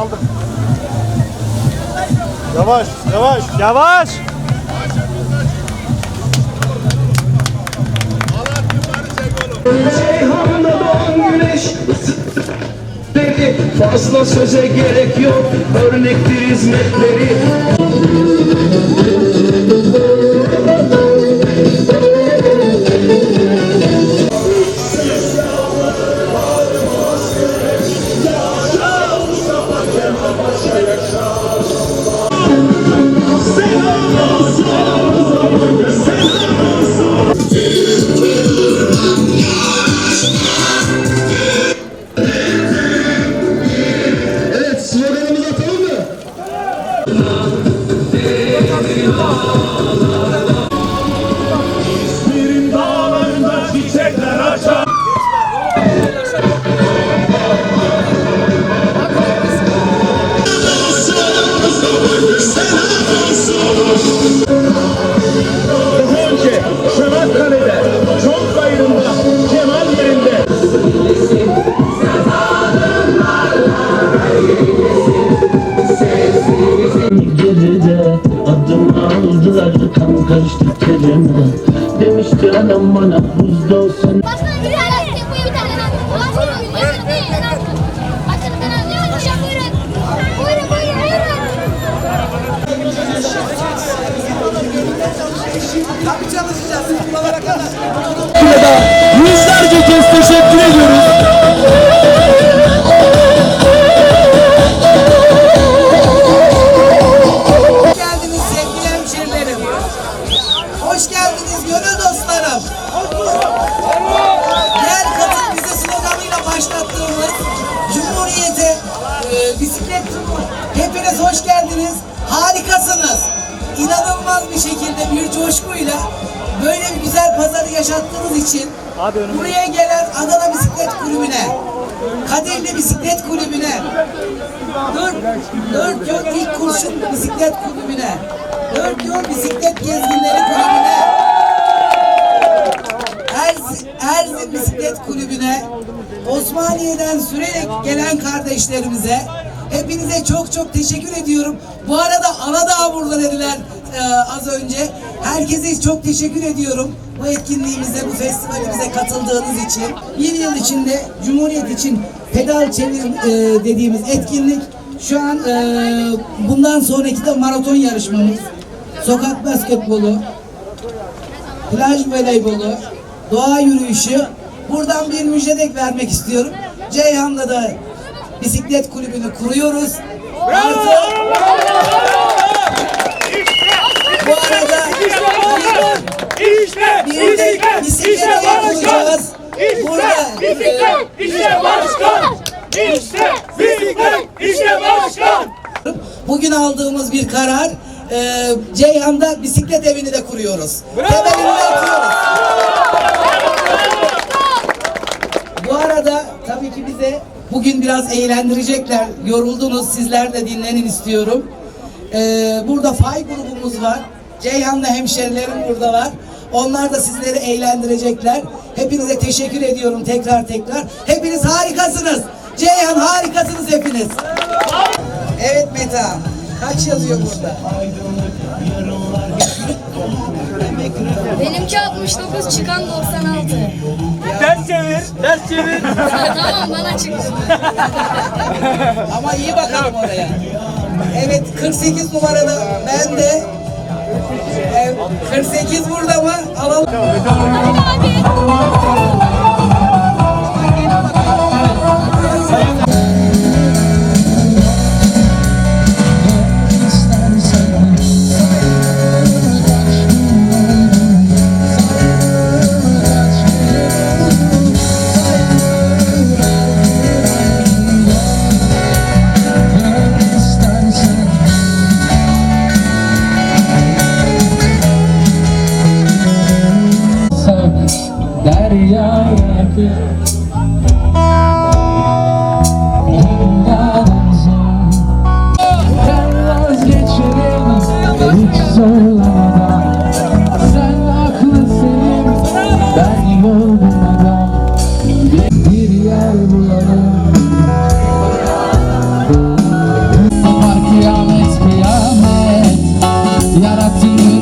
aldım. Yavaş, yavaş, yavaş. Ceyhan'da doğan güneş beni Fazla söze gerek yok örnektir hizmetleri Oh Anam bana buzda olsun Başkanım bir tane tek bu bir tane lan. Başkanım tane bir tane lan. Başkanım ben anlıyorum. Hocam buyurun. Buyurun buyurun buyurun. Yüzlerce kez Hoş geldiniz gönül dostlarım. Gel katıl bize sloganıyla başlattığımız Cumhuriyete e, bisiklet turu. Hepiniz hoş geldiniz. Harikasınız. İnanılmaz bir şekilde bir coşkuyla böyle bir güzel pazarı yaşattığınız için buraya gelen Adana Bisiklet Kulübü'ne, Kadirli Bisiklet Kulübü'ne, Dört, dört yol ilk kurşun bisiklet kulübüne, dört yol bisiklet gezginleri kulübüne, Erzin, Erzin bisiklet kulübüne, Osmaniye'den sürerek gelen kardeşlerimize, hepinize çok çok teşekkür ediyorum. Bu arada Aladağ burada dediler e, az önce. Herkese çok teşekkür ediyorum. Bu etkinliğimize, bu festivalimize katıldığınız için. Bir yıl içinde Cumhuriyet için pedal çevir e, dediğimiz etkinlik şu an e, bundan sonraki de maraton yarışmamız, sokak basketbolu, plaj voleybolu, doğa yürüyüşü. Buradan bir müjde vermek istiyorum. Ceyhan'da da bisiklet kulübünü kuruyoruz. Artı bu arada İşte bir de bisiklet yapacağız. Burada bisiklet, işte başkan. İşte bisiklet, işte başkan. Bugün aldığımız bir karar e, Ceyhan'da bisiklet evini de kuruyoruz. Temelini atıyoruz. Bu arada tabii ki bize bugün biraz eğlendirecekler. Yoruldunuz sizler de dinlenin istiyorum. E, burada fay grubumuz var. Ceyhan'la hemşerilerim burada var. Onlar da sizleri eğlendirecekler. Hepinize teşekkür ediyorum tekrar tekrar. Hepiniz harikasınız. Ceyhan harikasınız hepiniz. Evet Meta. Kaç yazıyor burada? Benimki 69 çıkan 96. Ders çevir, ders çevir. tamam bana çıktı. Ama iyi bakalım oraya. Evet 48 numarada ben de. Evet, 48 burada mı? Alalım. yarattı Dünyadan zor Ben vazgeçerim hiç Sen aklı senin ben yorgun adam Bir yer bulalım Kopar kıyamet kıyamet Yarattığın